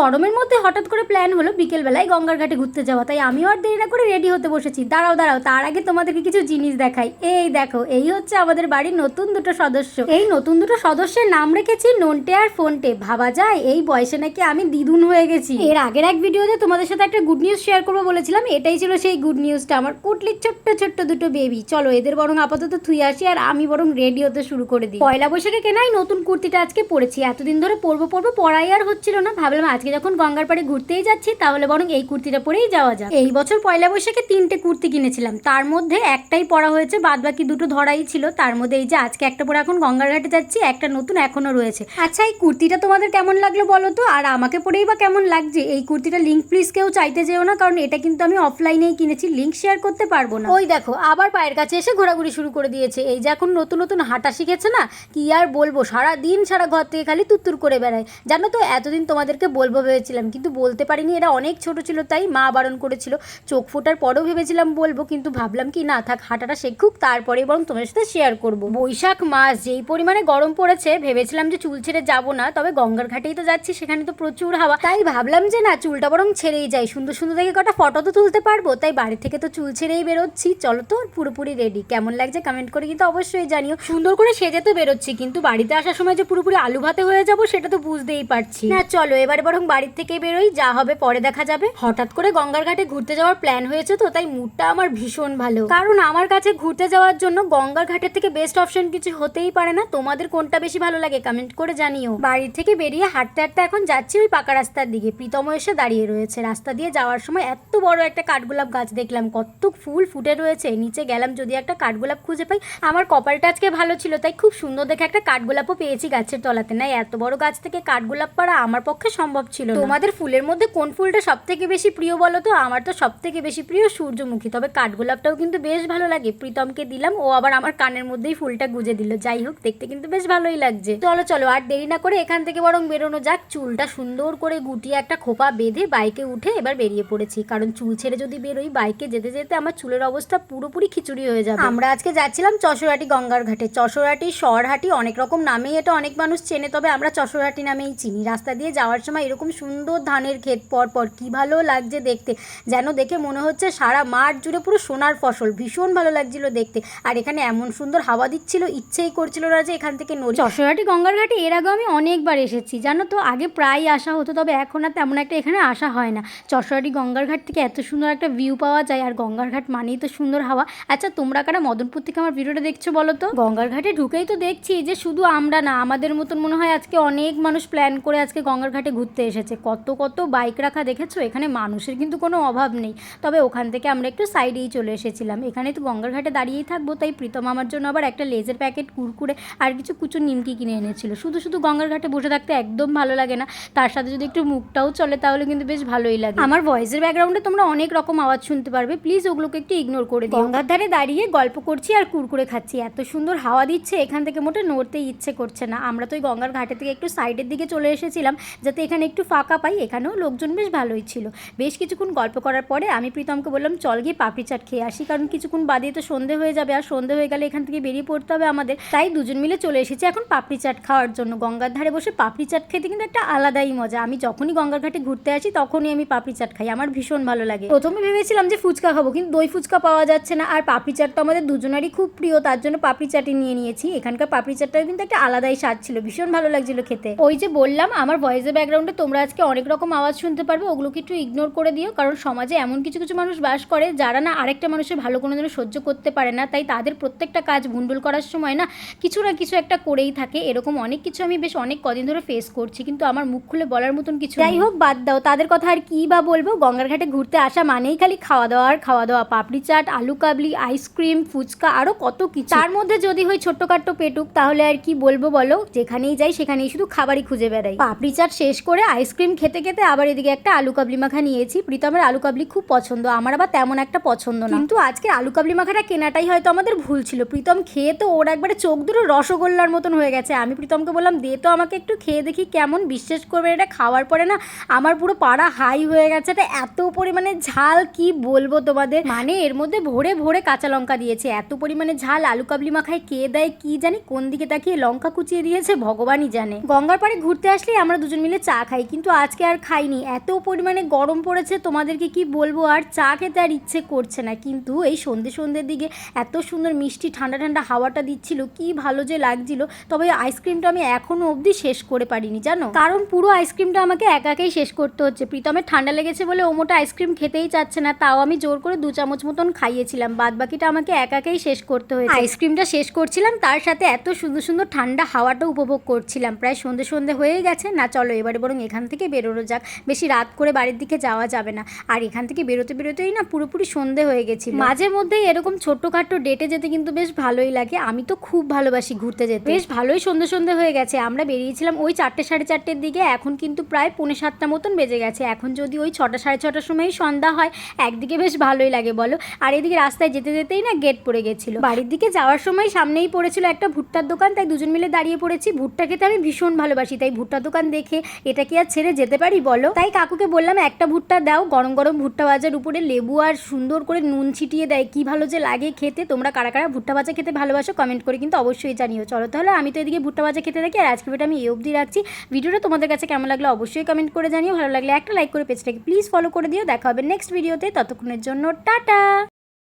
গরমের মধ্যে হঠাৎ করে প্ল্যান হলো বিকেলবেলায় গঙ্গার ঘাটে ঘুরতে যাওয়া। তাই আমিও আর দেরি না করে রেডি হতে বসেছি। দাঁড়াও দাঁড়াও, তার আগে তোমাদেরকে কিছু জিনিস দেখাই। এই দেখো, এই হচ্ছে আমাদের বাড়ির নতুন দুটো সদস্য। এই নতুন দুটো সদস্যের নাম রেখেছি নন্টে আর ফোনটে। ভাবা যায়, এই বয়সে নাকি আমি দ্বিগুণ হয়ে গেছি। এর আগের এক ভিডিওতে তোমাদের সাথে একটা গুড নিউজ শেয়ার করব বলেছিলাম। এটাই ছিল সেই গুড নিউজটা আমার কুটলির ছোট্ট ছোট্ট দুটো বেবি চলো, এদের বরং আপাতত থুই আসি আর আমি বরং রেডি হতে শুরু করে দিই। পয়লা বৈশাখে কেনাই নতুন কুর্তিটা আজকে পরেছি। এতদিন ধরে পরবো পরবো, পরাই আর হচ্ছিল না। ভাবলাম আজকে যখন গঙ্গার পাড়ে ঘুরতেই যাচ্ছি, তাহলে বরং এই কুর্তিটা পরেই যাওয়া যাক। এই বছর পয়লা বৈশাখে তিনটে কুর্তি কিনেছিলাম। তার মধ্যে একটাই পরা হয়েছে বাদ বাকি দুটো ধরাই ছিল। তার মধ্যে এই যে আজকে একটা পরে এখন গঙ্গার ঘাটে যাচ্ছি, একটা নতুন এখনও রয়েছে। আচ্ছা এই কুর্তিটা তোমাদের কেমন লাগল বলো তো? আর আমাকে পরেই বা কেমন লাগছে? এই কুর্তিটা লিঙ্ক প্লিজ কেউ চাইতে যেও না, কারণ এটা কিন্তু আমি অফলাইনেই কিনেছি লিঙ্ক শেয়ার করতে পারব না। ওই দেখো, আবার পায়ের কাছে এসে ঘোরাঘুরি শুরু করে দিয়েছে। এই যে এখন নতুন নতুন হাঁটা শিখেছে না, কি আর বলব? সারা দিন সারা ঘর থেকে খালি তুত্তুর করে বেড়ায়। জানো তো, এতদিন তোমাদেরকে বলব ভেবেছিলাম, কিন্তু বলতে পারিনি এরা অনেক ছোট ছিল, তাই মা বারণ করেছিল। চোখ ফোটার পরেও ভেবেছিলাম বলব, কিন্তু ভাবলাম কি, না থাক, হাঁটাটা শেখুক তারপরে বরং তোমার সাথে শেয়ার করব। বৈশাখ মাস যেই পরিমাণে গরম পড়েছে, ভেবেছিলাম যে চুল ছেড়ে যাব না, তবে গঙ্গার ঘাটেই তো যাচ্ছি, সেখানে তো প্রচুর হাওয়া। তাই ভাবলাম যে না, চুলটা বরং ছেড়েই যাই, সুন্দর সুন্দর দেখে কটা ফটো তো তুলতে পারব। তাই বাড়ি থেকে তো চুল ছেড়েই বেরোচ্ছি, চলো তো পুরোপুরি রেডি কেমন লাগছে কমেন্ট করে কিন্তু অবশ্যই জানিও। সুন্দর করে সেজে তো বেরোচ্ছি, কিন্তু বাড়িতে আসার সময় যে পুরোপুরি আলু ভাতে হয়ে যাব, সেটা তো বুঝতেই পারছি না। চলো, এবারে বরং বাড়ির থেকে বেরোই, যা হবে পরে দেখা যাবে। হঠাৎ করে গঙ্গার ঘাটে ঘুরতে যাওয়ার প্ল্যান হয়েছে তো, তাই মুডটা আমার ভীষণ ভালো। কারণ আমার কাছে ঘুরতে যাওয়ার জন্য গঙ্গার ঘাটের থেকে বেস্ট অপশন কিছু হতেই পারে না। তোমাদের কোনটা বেশি ভালো লাগে কমেন্ট করে জানিও। বাড়ি থেকে বেরিয়ে হাঁটতে হাঁটতে এখন যাচ্ছি ওই পাকা রাস্তার দিকে। প্রীতম এসে দাঁড়িয়ে রয়েছে। রাস্তা দিয়ে যাওয়ার সময় এত বড় একটা কাঠগোলাপ গাছ দেখলাম। কত ফুল ফুটে রয়েছে। নিচে গেলাম যদি একটা কাঠগোলাপ খুঁজে পাই, আমার কপালটা আজকে ভালো ছিল, তাই খুব সুন্দর দেখে একটা কাঠগোলাপও পেয়েছি গাছের তলাতে। না, এত বড় গাছ থেকে কাঠগোলাপ পাড়া আমার পক্ষে সম্ভব ছিল তোমাদের ফুলের মধ্যে কোন ফুলটা সব থেকে বেশি প্রিয় বলো তো? আমার তো সব থেকে বেশি প্রিয় সূর্যমুখী। তবে কাঠগোলাপটাও কিন্তু বেশ ভালো লাগে। প্রীতমকে দিলাম ও আবার আমার কানের মধ্যেই ফুলটা গুজে দিল। যাই হোক দেখতে কিন্তু বেশ ভালোই লাগছে। চলো চলো আর দেরি না করে এখান থেকে বরং বেরোনো যাক। চুলটা সুন্দর করে গুটিয়ে একটা খোপা বেঁধে বাইকে উঠে এবার বেরিয়ে পড়েছি। কারণ চুল ছেড়ে যদি বেরোই বাইকে যেতে যেতে আমার চুলের অবস্থা পুরোপুরি খিচুড়ি হয়ে যাবে। আমরা আজকে যাচ্ছিলাম চশোরাটি গঙ্গার ঘাটে। চশোরাটি শহরহাটি অনেক রকম নামেই এটা অনেক মানুষ চেনে তবে আমরা চশোরাটি নামেই চিনি। রাস্তা দিয়ে যাওয়ার সময় এরকম সুন্দর ধানের ক্ষেত পর পর কি ভালো লাগছে দেখতে। যেন দেখে মনে হচ্ছে সারা মাঠ জুড়ে পুরো সোনার ফসল। ভীষণ ভালো লাগছিল দেখতে। আর এখানে এমন সুন্দর হাওয়া দিচ্ছিল ইচ্ছেই করছিল না যে এখান থেকে নড়ি চশোরাটি গঙ্গার ঘাটে এর আগে আমি অনেকবার এসেছি। জানো তো আগে প্রায় আসা হতো তবে এখন আর তেমন একটা এখানে আসা হয় না। চশোরাটি গঙ্গার ঘাট থেকে এত সুন্দর একটা ভিউ পাওয়া যায় আর গঙ্গার ঘাট মানেই তো সুন্দর হাওয়া। আচ্ছা তোমরা কারা মদনপুর থেকে আমার ভিডিওটা দেখছ বলো তো? গঙ্গার ঘাটে ঢুকেই তো দেখছি যে শুধু আমরা না আমাদের মতন মনে হয় আজকে অনেক মানুষ প্ল্যান করে আজকে গঙ্গার ঘাটে ঘুরতে এসেছে। কত কত বাইক রাখা দেখেছ? এখানে মানুষের কিন্তু কোনো অভাব নেই। তবে ওখান থেকে আমরা একটু সাইডেই চলে এসেছিলাম। এখানে তো গঙ্গার ঘাটে দাঁড়িয়েই থাকব, তাই প্রীতম আমার জন্য আবার একটা লেজের প্যাকেট কুরকুরে আর কিছু কুচু নিমকি কিনে এনেছিল। শুধু শুধু গঙ্গার ঘাটে বসে থাকতে একদম ভালো লাগে না। তার সাথে যদি একটু মুখটাও চলে, তাহলে কিন্তু বেশ ভালোই লাগে। আমার ভয়েসের ব্যাকগ্রাউন্ডে তোমরা অনেক রকম আওয়াজ শুনতে পারবে। প্লিজ ওগুলোকে একটু ইগনোর করে দিও। গঙ্গার ধারে দাঁড়িয়ে গল্প করছি আর কুরকুরে খাচ্ছি। এত সুন্দর হাওয়া দিচ্ছে, এখান থেকে মোটে নড়তে ইচ্ছে করছে না। আমরা তো ওই গঙ্গার ঘাটে থেকে একটু সাইডের দিকে চলে এসেছিলাম, যাতে এখানে একটু ফাঁকা পাই, এখানেও লোকজন বেশ ভালোই ছিল। বেশ কিছুক্ষণ গল্প করার পরে আমি প্রীতমকে বললাম, চল গিয়ে পাপড়ি চাট খেয়ে আসি, কারণ কিছুক্ষণ বাদে তো সন্ধে হয়ে যাবে, আর সন্ধে হয়ে গেলে এখান থেকে বেরিয়ে পড়তে হবে আমাদের। তাই দুজন মিলে চলে এসেছি এখন পাপড়ি চাট খাওয়ার জন্য। গঙ্গার ধারে বসে পাপড়ি চাট খেতে কিন্তু একটা আলাদাই মজা। আমি যখনই গঙ্গার ঘাটে ঘুরতে আসি, তখনই আমি পাপড়ি চাট খাই। আমার ভীষণ ভালো লাগে। প্রথমে ভেবেছিলাম যে ফুচকা খাব, কিন্তু দই ফুচকা পাওয়া যাচ্ছে না। আর পাপড়ি চাট তো আমাদের দুজনেরই খুব প্রিয়, তার জন্য পাপড়ি চাটই নিয়ে নিয়েছি। এখানকার পাপড়ি চাটটাও কিন্তু একটা আলাদাই স্বাদ ছিল, ভীষণ ভালো লাগছিল খেতে। ওই যে বললাম, আমার ভয়েসের ব্যাকগ্রাউন্ডে তোমরা আজকে অনেক রকম আওয়াজ শুনতে পারবে ওগুলোকে একটু ইগনোর করে দিও কারণ সমাজে এমন কিছু কিছু মানুষ বাস করে যারা না আরেকটা মানুষের ভালো কোনো দিনও সহ্য করতে পারে না। তাই তাদের প্রত্যেকটা কাজ ভুন্ডুল করার সময় না কিছু না কিছু একটা করেই থাকে। এরকম অনেক কিছু আমি বেশ অনেক কদিন ধরে ফেস করছি কিন্তু আমার মুখ খুলে বলার মতন কিছু যাই হোক বাদ দাও। তাদের কথা আর কী বা বলব? গঙ্গার ঘাটে ঘুরতে আসা মানেই খালি খাওয়া দাওয়া আর খাওয়া দাওয়া। পাপড়ি চাট আলু কাবলি আইসক্রিম ফুচকা আরও কত কিছু। তার মধ্যে যদি হয় ছোট্টখাট্ট পেটুক তাহলে আর কি বলব বলো? যেখানেই যাই সেখানেই শুধু খাবারই খুঁজে বেড়াই। পাপড়ি চাট শেষ করে আইসক্রিম খেতে খেতে আবার এদিকে একটা আলু কাবলি মাখা নিয়েছি। প্রীতমের আলু কাবলি খুব পছন্দ। আমার আবার তেমন একটা পছন্দ না। কিন্তু আজকে আলু কাবলি মাখাটা কেনাটাই হয়তো আমাদের ভুল ছিল। প্রীতম খেয়ে তো ওর একবারে চোখ দুটো রসগোল্লার মতন হয়ে গেছে। আমি প্রীতমকে বললাম, দে তো আমাকে একটু খেয়ে দেখি কেমন বিশ্বাস করবে এটা খাওয়ার পরে না। আমার পুরো পাড়া হাই হয়ে গেছে। এটা এত পরিমাণে ঝাল, কি বলব তোমাদের? মানে এর মধ্যে ভরে ভরে কাঁচা লঙ্কা দিয়েছে। এত পরিমাণে ঝাল, আলু কাবলি মাখায় কে দেয়, কি জানি, কোন দিকে তাকিয়ে লঙ্কা কুচিয়ে দিয়েছে, ভগবানই জানে। গঙ্গার পাড়ে ঘুরতে আসলেই আমরা দুজন মিলে চা খাই। কিন্তু আজকে আর খাইনি। এত পরিমাণে গরম পড়েছে, তোমাদেরকে কি বলব? আর চা খেতে আর ইচ্ছে করছে না। কিন্তু এই সন্ধে সন্ধ্যের দিকে এত সুন্দর মিষ্টি, ঠান্ডা ঠান্ডা হাওয়াটা দিচ্ছিল, কি ভালো যে লাগছিল। তবে আইসক্রিমটা আমি এখনও অবধি শেষ করে পারিনি, জানো? কারণ পুরো আইসক্রিমটা আমাকে একাকেই শেষ করতে হচ্ছে। প্রীতমের ঠান্ডা লেগেছে বলে ও মোটা আইসক্রিম খেতেই চাচ্ছে না, তাও আমি জোর করে দু চামচ মতন খাইয়েছিলাম। বাদ বাকিটা আমাকে একাকেই শেষ করতে হয়েছে। আইসক্রিমটা শেষ করছিলাম, তার সাথে এত সুন্দর সুন্দর ঠান্ডা হাওয়াটা উপভোগ করছিলাম। প্রায় সন্ধে সন্ধে হয়েই গেছে, না চলো এবারে বরং এখান থেকে বেরোনো যাক। বেশি রাত করে বাড়ির দিকে যাওয়া যাবে না। আর এখান থেকে বেরোতে বেরোতেই না পুরোপুরি সন্ধে হয়ে গেছি মাঝে মধ্যেই এরকম ছোট্টখাট্টো ডেটে যেতে কিন্তু বেশ ভালোই লাগে। আমি তো খুব ভালোবাসি ঘুরতে যেতে। বেশ ভালোই সন্ধে সন্ধে হয়ে গেছে। আমরা বেরিয়েছিলাম ওই চারটে সাড়ে চারটের দিকে। এখন কিন্তু প্রায় পৌনে সাতটা মতন বেজে গেছে। এখন যদি ওই ছটা সাড়ে ছটার সময়ই সন্ধ্যা হয়, একদিকে বেশ ভালোই লাগে বলো। আর এদিকে রাস্তায় যেতে যেতেই না গেট পড়ে গেছিল। বাড়ির দিকে যাওয়ার সময় সামনেই পড়েছিল একটা ভুট্টার দোকান। তাই দুজন মিলে দাঁড়িয়ে পড়েছি। ভুট্টা খেতে আমি ভীষণ ভালোবাসি। তাই ভুট্টার দোকান দেখে এটা কি আর ছেড়ে যেতে পারি, বলো? তাই কাকুকে বললাম, একটা ভুট্টা দাও। গরম গরম ভুট্টা ভাজার উপরে লেবু আর সুন্দর করে নুন ছিটিয়ে দেয়। কি ভালো যে লাগে খেতে। তোমরা কারা কারা ভুট্টা ভাজা খেতে ভালোবাসো কমেন্ট করে কিন্তু অবশ্যই জানিও। চলো তাহলে, আমি তো এদিকে ভুট্টা ভাজা খেতে থাকি, আর আজকে ভিডিওটা আমি এই অবধি রাখছি। ভিডিওটা তোমাদের কাছে কেমন লাগল অবশ্যই কমেন্ট করে জানিও। ভালো লাগলে একটা লাইক করে পেজটাকে প্লিজ ফলো করে দিও। দেখা হবে নেক্সট ভিডিওতে ততক্ষণের জন্য টাটা!